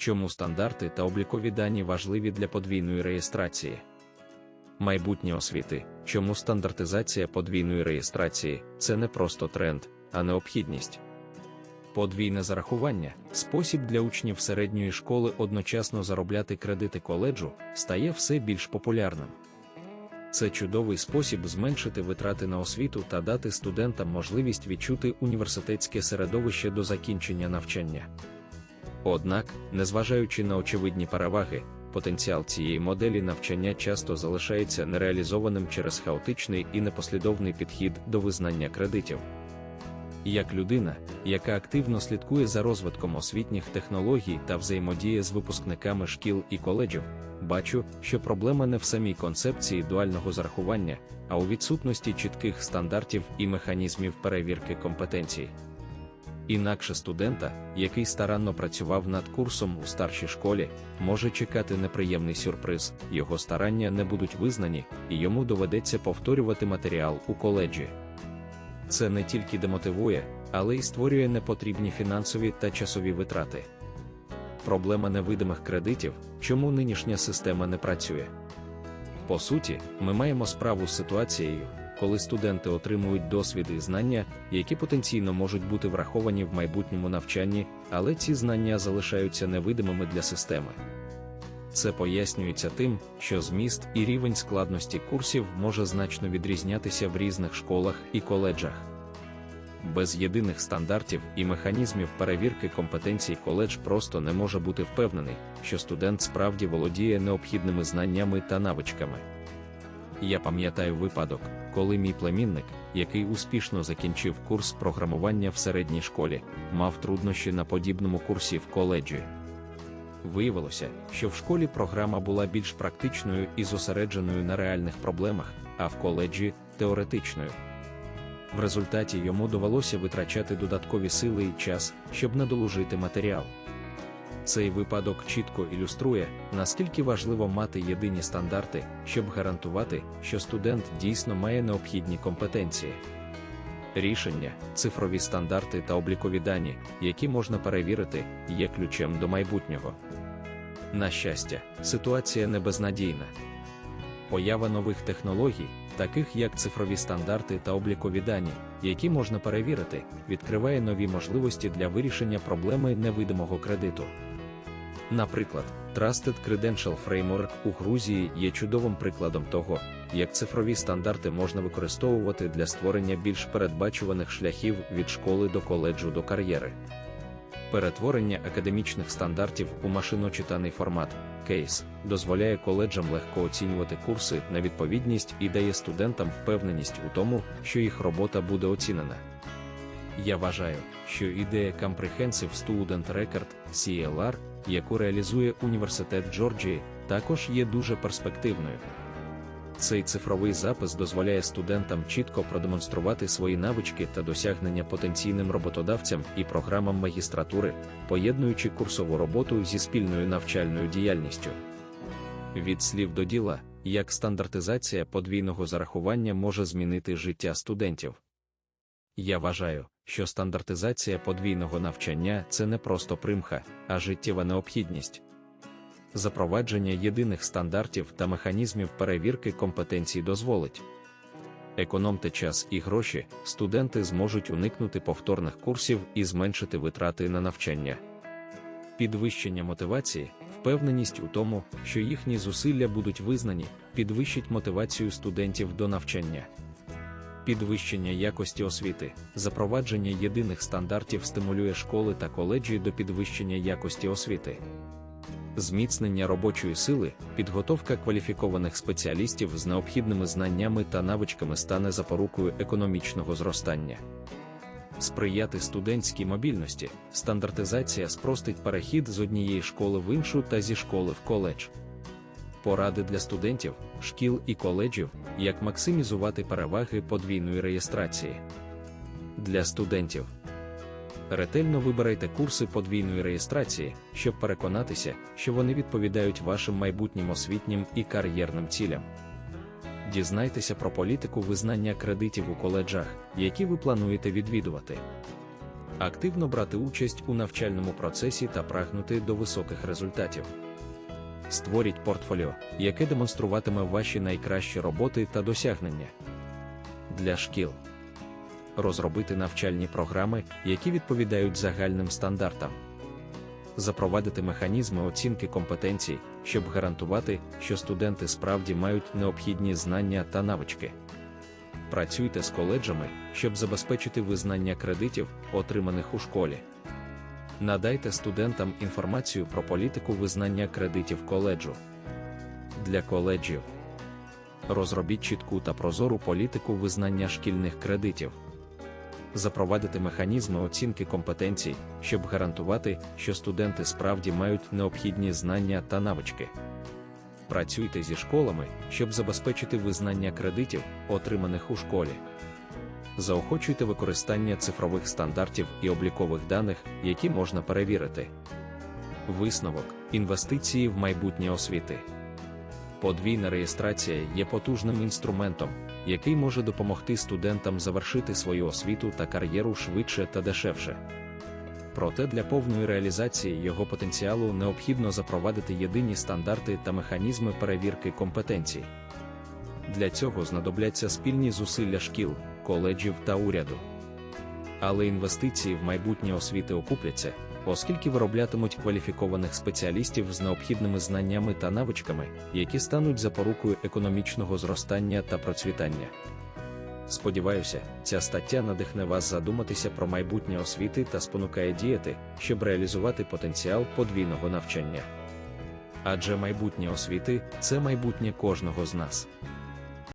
чому стандарти та облікові дані важливі для подвійної реєстрації. Майбутнє освіти, чому стандартизація подвійної реєстрації це не просто тренд, а необхідність. Подвійне зарахування спосіб для учнів середньої школи одночасно заробляти кредити коледжу, стає все більш популярним. Це чудовий спосіб зменшити витрати на освіту та дати студентам можливість відчути університетське середовище до закінчення навчання. Однак, незважаючи на очевидні переваги, потенціал цієї моделі навчання часто залишається нереалізованим через хаотичний і непослідовний підхід до визнання кредитів. Як людина, яка активно слідкує за розвитком освітніх технологій та взаємодіє з випускниками шкіл і коледжів, бачу, що проблема не в самій концепції дуального зарахування, а у відсутності чітких стандартів і механізмів перевірки компетенцій. Інакше студента, який старанно працював над курсом у старшій школі, може чекати неприємний сюрприз, його старання не будуть визнані, і йому доведеться повторювати матеріал у коледжі. Це не тільки демотивує, але й створює непотрібні фінансові та часові витрати. Проблема невидимих кредитів, чому нинішня система не працює. По суті, ми маємо справу з ситуацією, коли студенти отримують досвід і знання, які потенційно можуть бути враховані в майбутньому навчанні, але ці знання залишаються невидимими для системи. Це пояснюється тим, що зміст і рівень складності курсів може значно відрізнятися в різних школах і коледжах. Без єдиних стандартів і механізмів перевірки компетенцій коледж просто не може бути впевнений, що студент справді володіє необхідними знаннями та навичками. Я пам'ятаю випадок, коли мій племінник, який успішно закінчив курс програмування в середній школі, мав труднощі на подібному курсі в коледжі. Виявилося, що в школі програма була більш практичною і зосередженою на реальних проблемах, а в коледжі теоретичною. В результаті йому довелося витрачати додаткові сили і час, щоб надолужити матеріал. Цей випадок чітко ілюструє, наскільки важливо мати єдині стандарти, щоб гарантувати, що студент дійсно має необхідні компетенції. Рішення, цифрові стандарти та облікові дані, які можна перевірити, є ключем до майбутнього. На щастя, ситуація не безнадійна. Поява нових технологій, таких як цифрові стандарти та облікові дані, які можна перевірити, відкриває нові можливості для вирішення проблеми невидимого кредиту. Наприклад, Trusted Credential Framework у Грузії є чудовим прикладом того, як цифрові стандарти можна використовувати для створення більш передбачуваних шляхів від школи до коледжу до кар'єри. Перетворення академічних стандартів у машиночитаний формат кейс дозволяє коледжам легко оцінювати курси на відповідність і дає студентам впевненість у тому, що їх робота буде оцінена. Я вважаю, що ідея Comprehensive Student Record CLR, яку реалізує Університет Джорджії, також є дуже перспективною. Цей цифровий запис дозволяє студентам чітко продемонструвати свої навички та досягнення потенційним роботодавцям і програмам магістратури, поєднуючи курсову роботу зі спільною навчальною діяльністю. Від слів до діла, як стандартизація подвійного зарахування може змінити життя студентів. Я вважаю, що стандартизація подвійного навчання це не просто примха, а життєва необхідність. Запровадження єдиних стандартів та механізмів перевірки компетенцій дозволить економте час і гроші, студенти зможуть уникнути повторних курсів і зменшити витрати на навчання. Підвищення мотивації, впевненість у тому, що їхні зусилля будуть визнані, підвищить мотивацію студентів до навчання. Підвищення якості освіти, запровадження єдиних стандартів стимулює школи та коледжі до підвищення якості освіти. Зміцнення робочої сили, підготовка кваліфікованих спеціалістів з необхідними знаннями та навичками стане запорукою економічного зростання. Сприяти студентській мобільності, стандартизація спростить перехід з однієї школи в іншу та зі школи в коледж. Поради для студентів, шкіл і коледжів, як максимізувати переваги подвійної реєстрації. Для студентів ретельно вибирайте курси подвійної реєстрації, щоб переконатися, що вони відповідають вашим майбутнім освітнім і кар'єрним цілям. Дізнайтеся про політику визнання кредитів у коледжах, які ви плануєте відвідувати. активно брати участь у навчальному процесі та прагнути до високих результатів. Створіть портфоліо, яке демонструватиме ваші найкращі роботи та досягнення. Для шкіл розробити навчальні програми, які відповідають загальним стандартам, запровадити механізми оцінки компетенцій, щоб гарантувати, що студенти справді мають необхідні знання та навички. Працюйте з коледжами, щоб забезпечити визнання кредитів, отриманих у школі. Надайте студентам інформацію про політику визнання кредитів коледжу. Для коледжів розробіть чітку та прозору політику визнання шкільних кредитів. Запровадити механізми оцінки компетенцій, щоб гарантувати, що студенти справді мають необхідні знання та навички. Працюйте зі школами, щоб забезпечити визнання кредитів, отриманих у школі. Заохочуйте використання цифрових стандартів і облікових даних, які можна перевірити. Висновок інвестиції в майбутнє освіти. Подвійна реєстрація є потужним інструментом, який може допомогти студентам завершити свою освіту та кар'єру швидше та дешевше. Проте для повної реалізації його потенціалу необхідно запровадити єдині стандарти та механізми перевірки компетенцій. Для цього знадобляться спільні зусилля шкіл, коледжів та уряду. Але інвестиції в майбутнє освіти окупляться, оскільки вироблятимуть кваліфікованих спеціалістів з необхідними знаннями та навичками, які стануть запорукою економічного зростання та процвітання. Сподіваюся, ця стаття надихне вас задуматися про майбутнє освіти та спонукає діяти, щоб реалізувати потенціал подвійного навчання. Адже майбутнє освіти це майбутнє кожного з нас.